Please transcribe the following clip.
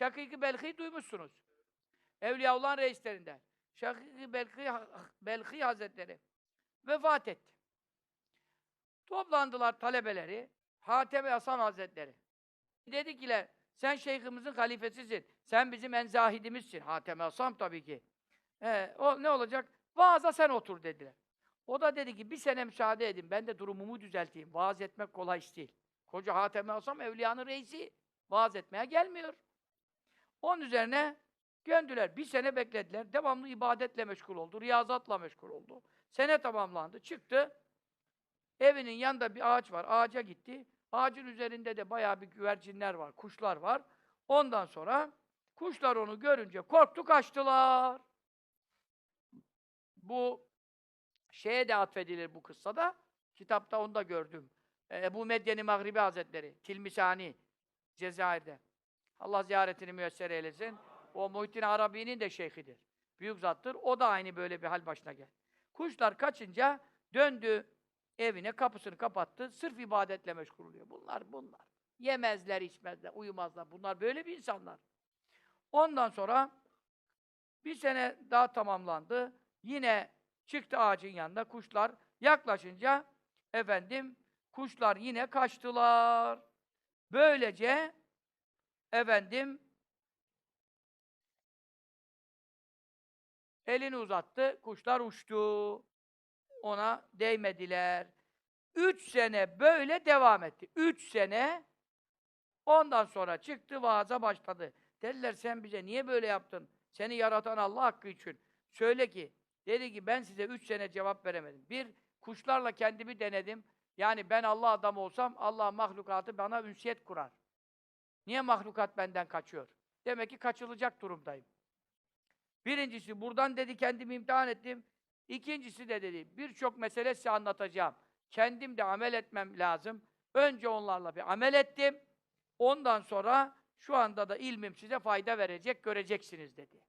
Şakik-i Belhi duymuşsunuz. Evliyaullah'ın reislerinden. Şakik-i Belhi, Belhi Hazretleri vefat etti. Toplandılar talebeleri. Hatem Hasan Hazretleri. Dedikiler, sen şeyhimizin halifesisin. Sen bizim en zahidimizsin. Hatem Hasan tabii ki. Ee, o ne olacak? Vaaza sen otur dediler. O da dedi ki bir sene müsaade edin. Ben de durumumu düzelteyim. Vaaz etmek kolay iş değil. Koca Hatem Hasan evliyanın reisi. Vaaz etmeye gelmiyor. Onun üzerine göndüler. Bir sene beklediler. Devamlı ibadetle meşgul oldu. Riyazatla meşgul oldu. Sene tamamlandı. Çıktı. Evinin yanında bir ağaç var. Ağaca gitti. Ağacın üzerinde de bayağı bir güvercinler var, kuşlar var. Ondan sonra kuşlar onu görünce korktu kaçtılar. Bu şeye de atfedilir bu kıssada. Kitapta onu da gördüm. Ebu Medyeni Magribi Hazretleri, Tilmisani, Cezayir'de. Allah ziyaretini müyesser eylesin. O Muhittin Arabi'nin de şeyhidir. Büyük zattır. O da aynı böyle bir hal başına geldi. Kuşlar kaçınca döndü evine, kapısını kapattı. Sırf ibadetle meşgul oluyor. Bunlar, bunlar. Yemezler, içmezler, uyumazlar. Bunlar böyle bir insanlar. Ondan sonra bir sene daha tamamlandı. Yine çıktı ağacın yanında kuşlar yaklaşınca efendim kuşlar yine kaçtılar. Böylece efendim elini uzattı, kuşlar uçtu. Ona değmediler. Üç sene böyle devam etti. Üç sene ondan sonra çıktı vaaza başladı. Dediler sen bize niye böyle yaptın? Seni yaratan Allah hakkı için. Söyle ki, dedi ki ben size üç sene cevap veremedim. Bir, kuşlarla kendimi denedim. Yani ben Allah adamı olsam Allah mahlukatı bana ünsiyet kurar. Niye mahlukat benden kaçıyor? Demek ki kaçılacak durumdayım. Birincisi buradan dedi kendimi imtihan ettim. İkincisi de dedi birçok mesele size anlatacağım. Kendim de amel etmem lazım. Önce onlarla bir amel ettim. Ondan sonra şu anda da ilmim size fayda verecek, göreceksiniz dedi.